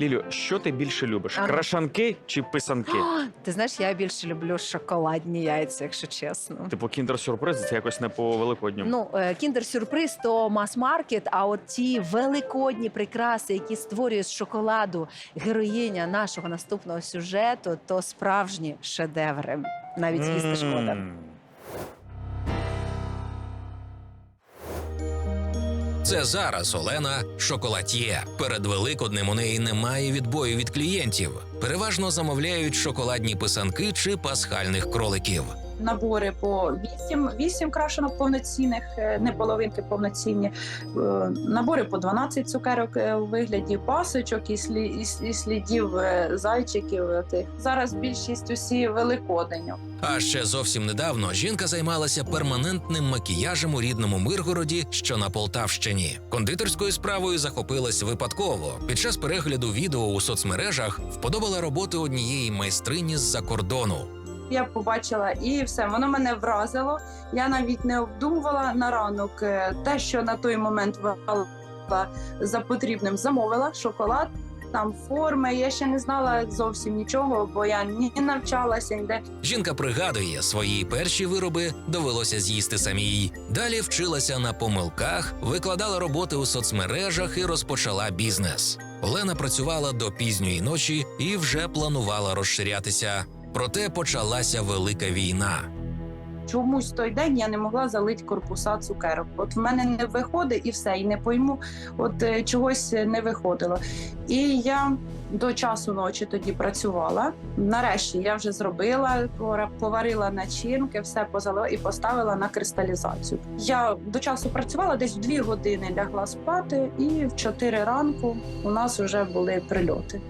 Лілю, що ти більше любиш? Ага. Крашанки чи писанки? Ти знаєш, я більше люблю шоколадні яйця, якщо чесно. Типу кіндер-сюрприз, це якось не по великодню. Ну, кіндер-сюрприз то мас-маркет, а от ті великодні прикраси, які створює з шоколаду героїня нашого наступного сюжету, то справжні шедеври. Навіть їсти шкода. Це зараз Олена шоколад'є. Перед Великоднем у неї немає відбою від клієнтів. Переважно замовляють шоколадні писанки чи пасхальних кроликів. Набори по 8, 8 крашенок повноцінних, е, не половинки повноцінні, е, набори по 12 цукерок е, у вигляді пасочок і, слі, і, слідів зайчиків. Тих. Зараз більшість усі великоденю. А ще зовсім недавно жінка займалася перманентним макіяжем у рідному Миргороді, що на Полтавщині. Кондитерською справою захопилась випадково. Під час перегляду відео у соцмережах вподобала роботи однієї майстрині з-за кордону. Я побачила і все, воно мене вразило. Я навіть не обдумувала на ранок е, те, що на той момент вважала за потрібним. Замовила шоколад. Там форми, я ще не знала зовсім нічого, бо я ні навчалася ніде. Жінка пригадує, свої перші вироби довелося з'їсти самій. Далі вчилася на помилках, викладала роботи у соцмережах і розпочала бізнес. Олена працювала до пізньої ночі і вже планувала розширятися. Проте почалася велика війна. чомусь той день я не могла залити корпуса цукерок. От в мене не виходить і все, і не пойму, от е, чогось не виходило. І я до часу ночі тоді працювала. Нарешті я вже зробила, поварила начинки, все позалила і поставила на кристалізацію. Я до часу працювала десь дві години лягла спати, і в 4 ранку у нас вже були прильоти.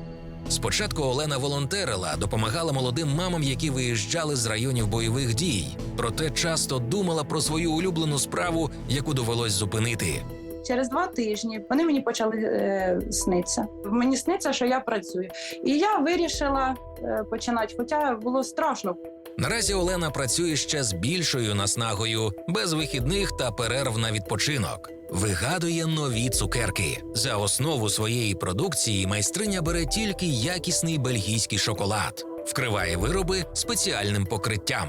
Спочатку Олена волонтерила, допомагала молодим мамам, які виїжджали з районів бойових дій. Проте часто думала про свою улюблену справу, яку довелось зупинити. Через два тижні вони мені почали е, снитися. Мені сниться, що я працюю, і я вирішила е, починати. Хоча було страшно. Наразі Олена працює ще з більшою наснагою, без вихідних та перерв на відпочинок. Вигадує нові цукерки. За основу своєї продукції майстриня бере тільки якісний бельгійський шоколад, вкриває вироби спеціальним покриттям.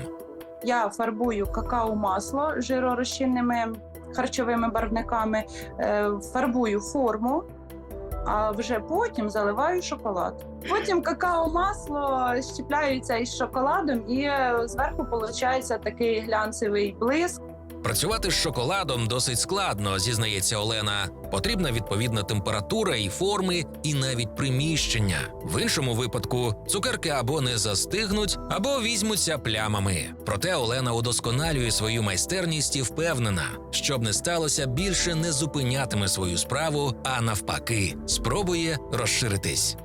Я фарбую какао-масло жиророзчинними харчовими барвниками, е, фарбую форму. А вже потім заливаю шоколад. Потім какао-масло щепляється із шоколадом, і зверху виходить такий глянцевий блиск. Працювати з шоколадом досить складно, зізнається Олена. Потрібна відповідна температура і форми, і навіть приміщення. В іншому випадку цукерки або не застигнуть, або візьмуться плямами. Проте Олена удосконалює свою майстерність і впевнена, щоб не сталося, більше не зупинятиме свою справу, а навпаки, спробує розширитись.